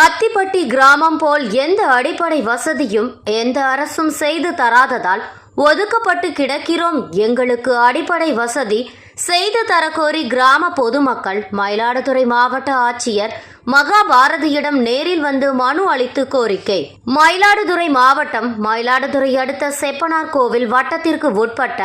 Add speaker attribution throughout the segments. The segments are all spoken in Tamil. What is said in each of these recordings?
Speaker 1: அத்திப்பட்டி கிராமம் போல் எந்த அடிப்படை வசதியும் எந்த அரசும் செய்து தராததால் ஒதுக்கப்பட்டு கிடக்கிறோம். எங்களுக்கு அடிப்படை வசதி செய்து தரக்கோரி கிராம பொதுமக்கள் மயிலாடுதுறை மாவட்ட ஆட்சியர் மகாபாரதியிடம் நேரில் வந்து மனு அளித்து கோரிக்கை. மயிலாடுதுறை மாவட்டம் மயிலாடுதுறை அடுத்த செப்பனார் கோவில் வட்டத்திற்கு உட்பட்ட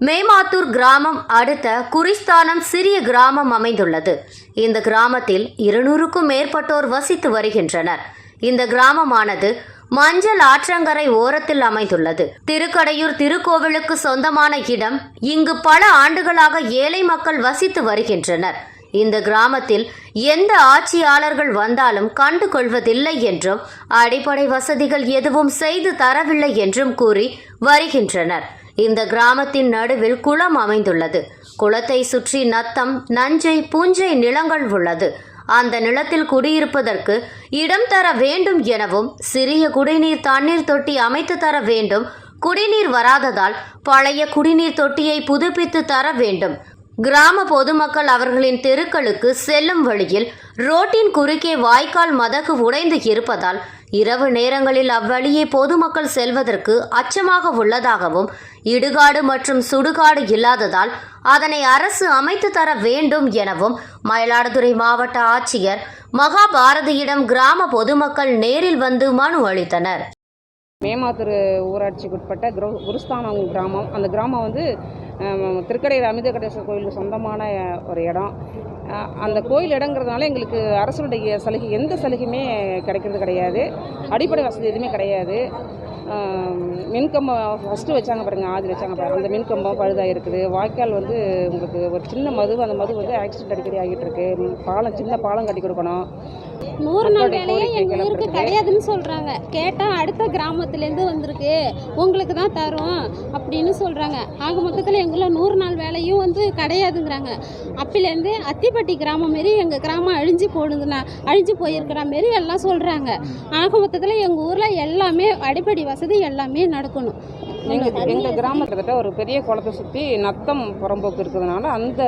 Speaker 1: மேமாத்தூர் கிராமம் அடுத்த குறிஸ்தானம் சிறிய கிராமம் அமைந்துள்ளது. இந்த கிராமத்தில் இருநூறுக்கும் மேற்பட்டோர் வசித்து வருகின்றனர். இந்த கிராமமானது மஞ்சள் ஆற்றங்கரை ஓரத்தில் அமைந்துள்ளது. திருக்கடையூர் திருக்கோவிலுக்கு சொந்தமான இடம். இங்கு பல ஆண்டுகளாக ஏழை மக்கள் வசித்து வருகின்றனர். இந்த கிராமத்தில் எந்த ஆட்சியாளர்கள் வந்தாலும் கண்டு கொள்வதில்லை என்றும் அடிப்படை வசதிகள் எதுவும் செய்து தரவில்லை என்றும் கூறி வருகின்றனர். இந்த கிராமத்தின் நடுவில் குளம் அமைந்துள்ளது. குளத்தை சுற்றி நத்தம் நஞ்சை பூஞ்சை நிலங்கள் உள்ளது. அந்த நிலத்தில் குடியிருப்பதற்கு இடம் தர வேண்டும் எனவும் சிறிய குடிநீர் தண்ணீர் தொட்டி அமைத்து தர வேண்டும். குடிநீர் வராததால் பழைய குடிநீர் தொட்டியை புதுப்பித்து தர வேண்டும். கிராம பொதுமக்கள் அவர்களின் தெருக்களுக்கு செல்லும் வழியில் ரோட்டின் குறுக்கே வாய்க்கால் மதகு உடைந்து இருப்பதால் இரவு நேரங்களில் அவ்வழியே பொதுமக்கள் செல்வதற்கு அச்சமாக உள்ளதாகவும் இடுகாடு மற்றும் சுடுகாடு இல்லாததால் அதனை அரசு அமைத்து தர வேண்டும் எனவும் மயிலாடுதுறை மாவட்ட ஆட்சியர் மகாபாரதியிடம் கிராம பொதுமக்கள் நேரில் வந்து மனு அளித்தனர்.
Speaker 2: மேமாத்தூர் ஊராட்சிக்கு உட்பட்ட குரு குருஸ்தானம் கிராமம். அந்த கிராமம் வந்து திருக்கடையில் திருக்கடையூர் கோயிலுக்கு சொந்தமான ஒரு இடம். அந்த கோயில் இடங்கிறதுனால எங்களுக்கு அரசனுடைய சலுகை எந்த சலுகையுமே கிடைக்கிறது கிடையாது. அடிப்படை வசதி எதுவுமே கிடையாது. மின்கம்பம் ஃபஸ்ட்டு வச்சாங்க பாருங்க ஆதி வச்சாங்க பாருங்க. அந்த மின்கம்பம் பழுதாக இருக்குது. வாய்க்கால் வந்து உங்களுக்கு ஒரு சின்ன மது அந்த மது வந்து ஆக்சிடென்ட் அடிக்கடி ஆகிட்டு இருக்கு பாலம் சின்ன பாலம் கட்டி கொடுக்கணும்.
Speaker 3: நூறு நாள் வேலையே எங்கள் ஊருக்கு. கிடையாதுன்னு சொல்கிறாங்க கேட்டால் அடுத்த கிராமத்துலேருந்து வந்திருக்கு. உங்களுக்கு தான் தரோம் அப்படின்னு சொல்கிறாங்க ஆக மொத்தத்தில் எங்களில் நூறு நாள் வேலையும் வந்து கிடையாதுங்கிறாங்க. அப்பிலேருந்து அத்திப்பட்டி கிராமம் மாரி எங்கள் கிராமம் அழிஞ்சு போடுங்கண்ணா அழிஞ்சு போயிருக்கிற மாரி எல்லாம் சொல்கிறாங்க ஆக மொத்தத்தில் எங்கள் ஊரில் எல்லாமே அடிப்படை வசதி எல்லாமே நடக்கணும்.
Speaker 2: எங்கள் எங்கள் கிராமம் ஒரு பெரிய குளத்தை சுற்றி நத்தம் புறம்போக்கு இருக்கிறதுனால அந்த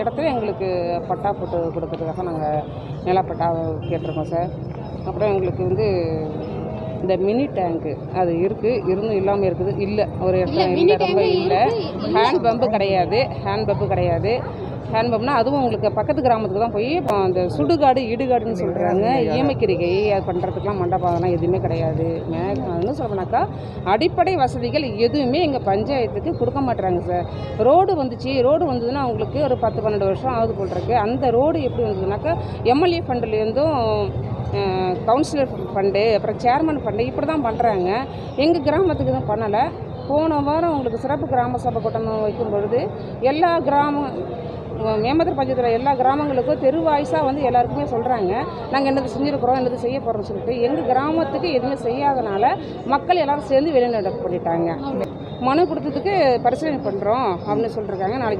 Speaker 2: இடத்துல எங்களுக்கு பட்டா போட்டு கொடுக்கறதுக்காக நாங்கள் நிலப்பட்டா கேட்டிருக்கோம் சார். அப்புறம் எங்களுக்கு வந்து இந்த மினி டேங்க்கு அது இருக்குது இருந்தும் இல்லாமல் இருக்குது. இல்லை ஒரு இடத்துல இல்லை ரொம்ப இல்லை. ஹேண்ட் பம்பு கிடையாது ஹேண்ட் பம்பு கிடையாது. ஹேண்ட் பம்ப்னா அதுவும் உங்களுக்கு பக்கத்து கிராமத்துக்கு தான் போய் இப்போ அந்த சுடுகாடு இடுகாடுன்னு சொல்கிறாங்க ஈமக்கிரிகை அது பண்ணுறதுக்குலாம் மண்டபம் அதெல்லாம் எதுவுமே கிடையாது. என்ன சொல்லணும்னாக்கா அடிப்படை வசதிகள் எதுவுமே எங்கள் பஞ்சாயத்துக்கு கொடுக்க மாட்டுறாங்க சார் ரோடு வந்துச்சு ரோடு வந்ததுன்னா அவங்களுக்கு ஒரு பத்து பன்னெண்டு வருஷம் ஆகுது போல் இருக்கு. அந்த ரோடு எப்படி வந்ததுனாக்கா எம்எல்ஏ ஃபண்டுலேருந்தும் கவுன்சிலர் ஃபண்டு அப்புறம் சேர்மன் ஃபண்டு இப்படி தான் பண்ணுறாங்க எங்கள் கிராமத்துக்கு தான் பண்ணலை. போன வாரம் உங்களுக்கு சிறப்பு கிராம சபை கூட்டம் வைக்கும் பொழுது எல்லா கிராம மேமத்தூர் பஞ்சாயத்தில் எல்லா கிராமங்களுக்கும் தெரு வாய்ஸாக வந்து எல்லாருக்குமே சொல்கிறாங்க நாங்கள் என்னது செஞ்சுருக்கிறோம் என்னது செய்ய போகிறோம்னு சொல்லிட்டு எங்கள் கிராமத்துக்கு எதுவுமே செய்யாதனால மக்கள் எல்லோரும் சேர்ந்து வெளிநடப்பு பண்ணிட்டாங்க. மனு கொடுத்ததுக்கு பரிசீலனை பண்ணுறோம் அப்படின்னு சொல்லியிருக்காங்க நாளைக்கு